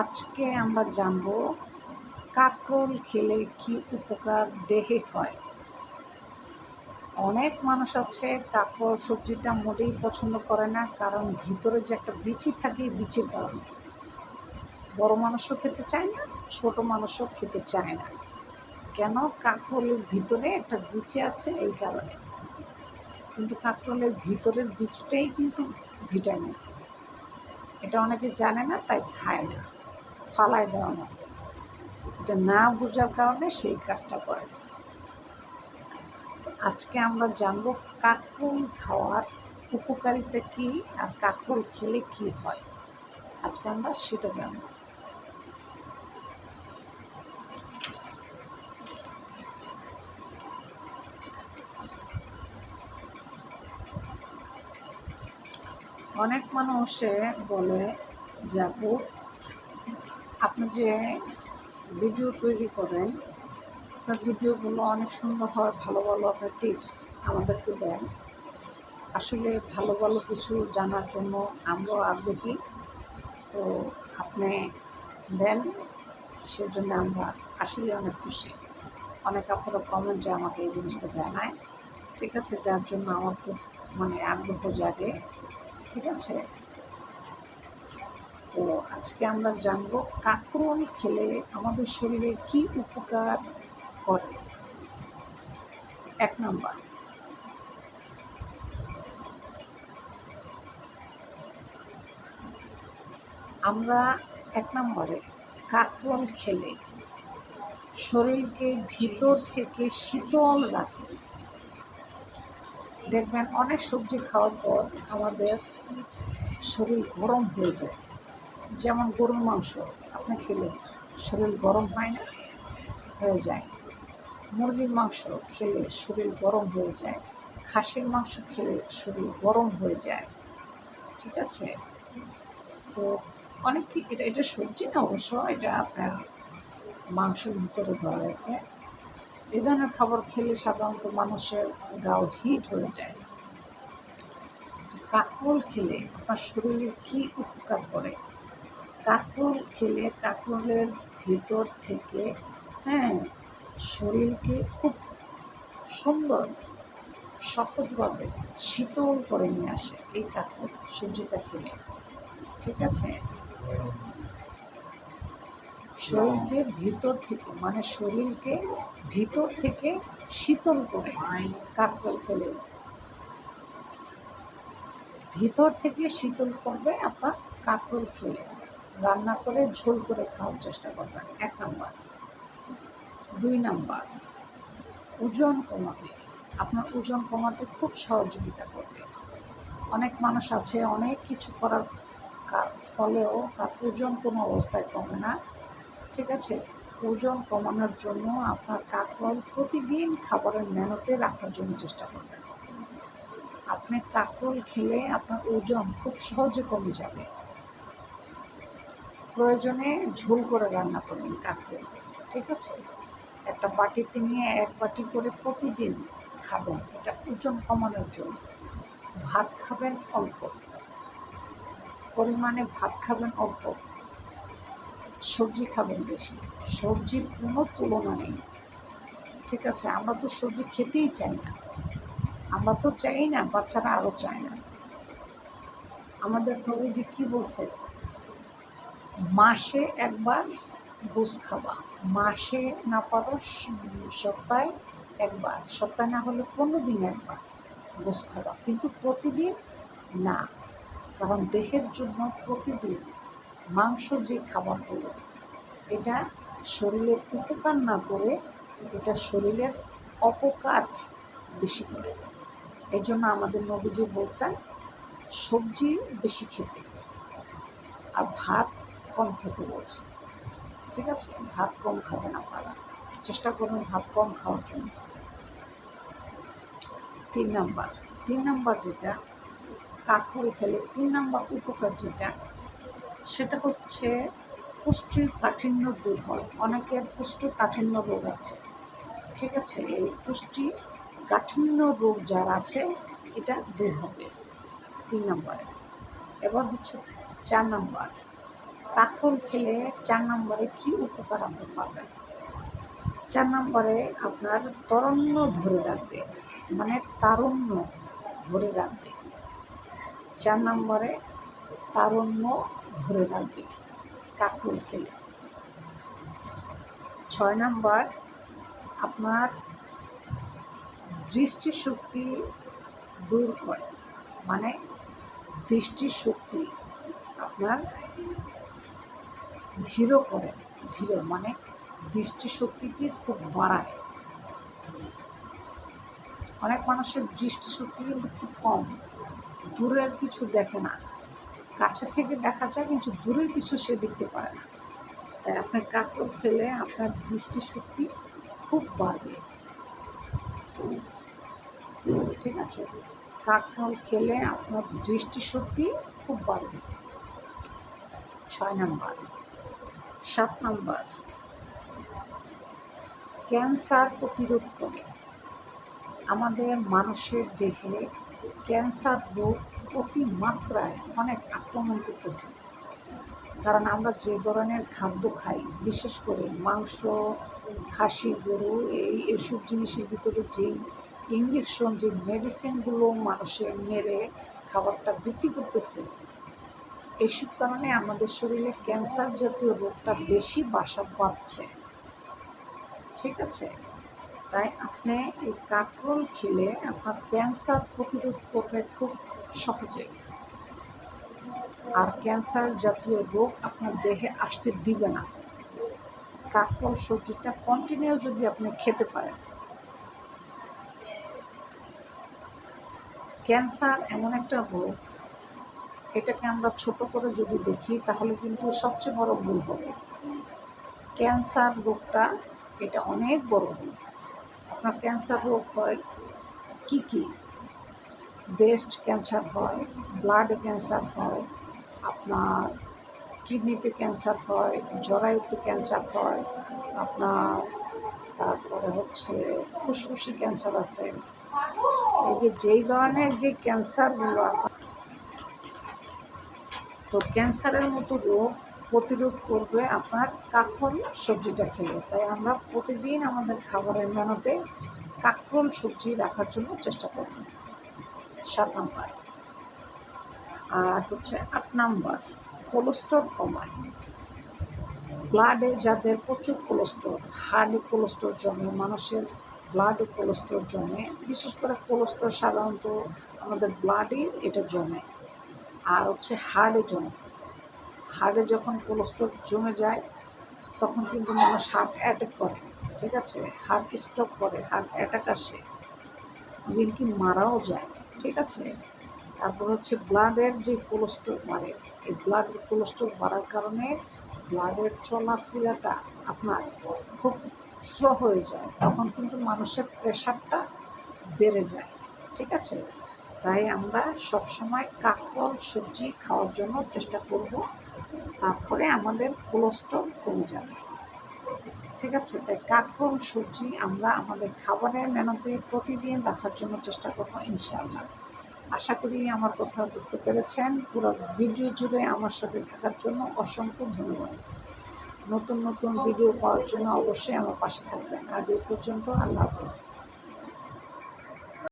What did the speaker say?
আজকে আমরা জানব কাঁকরোল খেলে কি উপকার দেহে হয়। অনেক মানুষ আছে কাঁকরোল সবজিটা মোটেই পছন্দ করে না, কারণ ভিতরে যে একটা বিচি থাকে বিচির কারণে বড় মানুষও খেতে চায় না, ছোট মানুষও খেতে চায় না। কেন? কাঁকরোলের ভিতরে একটা বিচি আছে এই কারণে। কিন্তু কাঁকরোলের ভিতরের বীজটাই কিন্তু ভিটামিন। এটা অনেকে জানে না, তাই খায় না। ফালায় দেওয়া না। এটা না বোঝার কারণে সেই কাজটা করে। আজকে আমরা জানব কাঁকরোল খাওয়ার উপকারিতা কী আর কাঁকরোল খেলে কি হয়। আজকে আমরা সেটা জানব। অনেক মানুষে বলে যে, আপু আপনি যে ভিডিও তৈরি করেন আপনার ভিডিওগুলো অনেক সুন্দর হয়, ভালো ভালো আপনার টিপস আমাদেরকে দেন। আসলে ভালো ভালো কিছু জানার জন্য আমরাও আগ্রহী। তো আপনি দেন, সেজন্য আমরা আসলে অনেক খুশি। অনেক আপনারা কমেন্ট যে আমাকে এই জিনিসটা জানায়। ঠিক আছে, যার জন্য আমার খুব মানে আগ্রহ জাগে। ঠিক আছে? তো আজকে আমরা জানব কাঁকরোল খেলে আমাদের শরীরে কি উপকার করে। এক নম্বর। আমরা এক নম্বরে কাঁকরোল খেলে শরীরকে ভিতর থেকে শীতল রাখে। দেখবেন অনেক সবজি খাওয়ার পর আমাদের শরীর গরম হয়ে যায়। যেমন গরুর মাংস, আপনি খেলে শরীর গরম হয় না, হয়ে যায়। মুরগির মাংস খেলে শরীর গরম হয়ে যায়। খাসির মাংস খেলে শরীর গরম হয়ে যায়। ঠিক আছে? তো অনেক এটা এটা সবজি না অবশ্য? এটা আপনার মাংসের ভিতরে ধরা আছে। এ ধরনের খাবার খেলে সাধারণত মানুষের গাও হিট হয়ে যায়। কাকরোল খেলে আপনার শরীরে কী উপকার করে? কাকরোল খেলে কাকরোলের ভিতর থেকে হ্যাঁ শরীরকে খুব সুন্দর, সহজভাবে শীতল করে নিয়ে আসে এই কাকরোল সবজিটা খেলে। ঠিক আছে? শরীরকে ভিতর থেকে মানে শরীরকে ভিতর থেকে শীতল করে কাকরোল খেলে। ভিতর থেকে শীতল করবে আপনার কাকরোল খেলে। রান্না করে ঝোল করে খাওয়ার চেষ্টা করবেন। এক নম্বর। দুই নাম্বার, ওজন কমাবে। আপনার ওজন কমাতে খুব সহযোগিতা করবে। অনেক মানুষ আছে, অনেক কিছু করার ফলেও তার ওজন কোনো অবস্থায় কমে না। ঠিক আছে? ওজন কমানোর জন্য আপনার কাকরল প্রতিদিন খাবারের মেনুতে রাখার জন্য চেষ্টা করবেন। আপনি কাকরল খেলে আপনার ওজন খুব সহজে কমে যাবে। প্রয়োজনে ঝোল করে রান্না করবেন কাকরল ঠিক আছে? একটা বাটিতে নিয়ে এক বাটি করে প্রতিদিন খাবেন। এটা ওজন কমানোর জন্য। ভাত খাবেন অল্প। পরিমাণে ভাত খাবেন অল্প। সবজি খাবেন বেশি। সবজির কোনো তুলনা নেই। ঠিক আছে? আমরা তো সবজি খেতেই চাই না। আমরা তো চাই না, বাচ্চারা আরও চায় না। আমাদের যে কী বলছে? মাসে একবার গোস খাবা। মাসে না পারো সপ্তাহে একবার। সপ্তাহে না হলে পনেরো দিন একবার গোস খাবা। কিন্তু প্রতিদিন না। কারণ দেহের জন্য প্রতিদিন মাংস যে খাবারগুলো, এটা শরীরের উপকার না করে এটা শরীরের অপকার বেশি করে। এই জন্য আমাদের নবীজি বলছেন, সবজি বেশি খেতে। আর ভাত কম খেতে বলছে। ঠিক আছে? ভাত কম খাবেন আপনারা। চেষ্টা করুন ভাত কম খাওয়ার জন্য। তিন নাম্বার। তিন নাম্বার যেটা কাকুর খেলে, তিন নাম্বার উপকার যেটা, সেটা হচ্ছে পুষ্টির কাঠিন্য দূর হয়। অনেকের পুষ্টির কাঠিন্য রোগ আছে। ঠিক আছে? এই পুষ্টি কাঠিন্য রোগ যার আছে, এটা দূর হবে। তিন নম্বরে। এবার হচ্ছে চার নম্বর। কাঁকরোল খেলে চার নম্বরে কি উপকার আপনি পাবেন? চার নম্বরে আপনার তরণ্য ধরে রাখবে মানে তারুণ্য ধরে রাখবে। চার নম্বরে তারুণ্য ধরে রাখবে কাঁকরোল খেলে ছয় নম্বর, আপনার দৃষ্টিশক্তি দূর করে মানে দৃষ্টিশক্তি আপনার ধীর করে, ধীর মানে দৃষ্টিশক্তিকে খুব বাড়ায়। অনেক মানুষের দৃষ্টিশক্তি কিন্তু খুব কম, দূরের কিছু দেখে না। কাছে থেকে দেখা যায় কিন্তু দূরের কিছু সে দেখতে পারে না। তাই আপনার কাকড় খেলে আপনার দৃষ্টিশক্তি খুব বাড়বে। ঠিক আছে? কাকরোল খেলে আপনার দৃষ্টিশক্তি খুব বাড়বে। ছয় নাম্বার। সাত নম্বর। ক্যান্সার প্রতিরোধ করে। আমাদের মানুষের দেহে ক্যান্সার রোগ অতিমাত্রায় অনেক আক্রমণ করতেছে। কারণ আমরা যে ধরনের খাদ্য খাই, বিশেষ করে মাংস, খাসি, গরু, এই এসব জিনিসের ভিতরে যেই ইঞ্জেকশন যে মেডিসিনগুলো মানুষের মেরে খাবারটা বিক্রি করতেছে এইসব কারণে আমাদের শরীরে ক্যান্সার জাতীয় রোগটা বেশি বাসা বাঁধছে। ঠিক আছে? তাই আপনি এই কাঁকরোল খেলে আপনার ক্যান্সার প্রতিরোধ করবে খুব সহজে। আর ক্যান্সার জাতীয় রোগ আপনার দেহে আসতে দিবে না। কাঁকরোল সবজিটা কন্টিনিউ যদি আপনি খেতে পারেন। ক্যান্সার এমন একটা রোগ এটাকে আমরা ছোট করে যদি দেখি, তাহলে কিন্তু সবচেয়ে বড় ভুল হবে। ক্যান্সার রোগটা, এটা অনেক বড় রোগ আপনার ক্যান্সার রোগ হয় কি কি? ব্রেস্ট ক্যান্সার হয়, ব্লাড ক্যান্সার হয়, আপনার কিডনিতে ক্যান্সার হয়, জরায়ুতে ক্যান্সার হয়, আপনার তারপরে হচ্ছে ফুসফুসি ক্যান্সার আছে। এই যে, যেই ধরনের যে ক্যান্সারগুলো তো ক্যান্সারের মতো রোগ প্রতিরোধ করবে আপনার কাঁকরোল সবজিটা খেলে। তাই আমরা প্রতিদিন আমাদের খাবারের মেনুতে কাঁকরোল সবজি রাখার জন্য চেষ্টা করব। সাত নাম্বার। আর হচ্ছে আট নাম্বার, কোলেস্ট্রল কমায়। ব্লাডে যাদের প্রচুর কোলেস্ট্রল হার্ডে কোলেস্ট্রল জমে, মানুষের ব্লাডে কোলেস্ট্রল জমে, বিশেষ করে কোলেস্ট্রল সাধারণত আমাদের ব্লাডে এটা জমে। আর হচ্ছে হার্টে জমে। হার্টে যখন কোলেস্ট্রল জমে যায়, তখন কিন্তু মানুষ হার্ট অ্যাটাক করে, ঠিক আছে? হার্ট স্ট্রোক করে হার্ট অ্যাটাক আসে। এমনকি মারাও যায়, ঠিক আছে? তারপর হচ্ছে ব্লাডের যে কোলেস্ট্রল বাড়ে এই ব্লাড কোলেস্ট্রল বাড়ার কারণে ব্লাডের চলাফেরাটা আপনার খুব স্লো হয়ে যায়। তখন কিন্তু মানুষের প্রেশারটা বেড়ে যায়, ঠিক আছে? তাই আমরা সবসময় কাকল সবজি খাওয়ার জন্য চেষ্টা করব। তারপরে আমাদের কোলেস্ট্রল কমে যাবে। ঠিক আছে? তাই কাকল সবজি আমরা আমাদের খাবারের মেনুতে প্রতিদিন রাখার জন্য চেষ্টা করব, ইনশাআল্লাহ। আশা করি আমার কথা বুঝতে পেরেছেন। পুরো ভিডিও জুড়ে আমার সাথে থাকার জন্য অসংখ্য ধন্যবাদ। নতুন নতুন ভিডিও পাওয়ার জন্য অবশ্যই আমার পাশে থাকবেন। আজ এই পর্যন্ত আল্লাহ হাফিজ।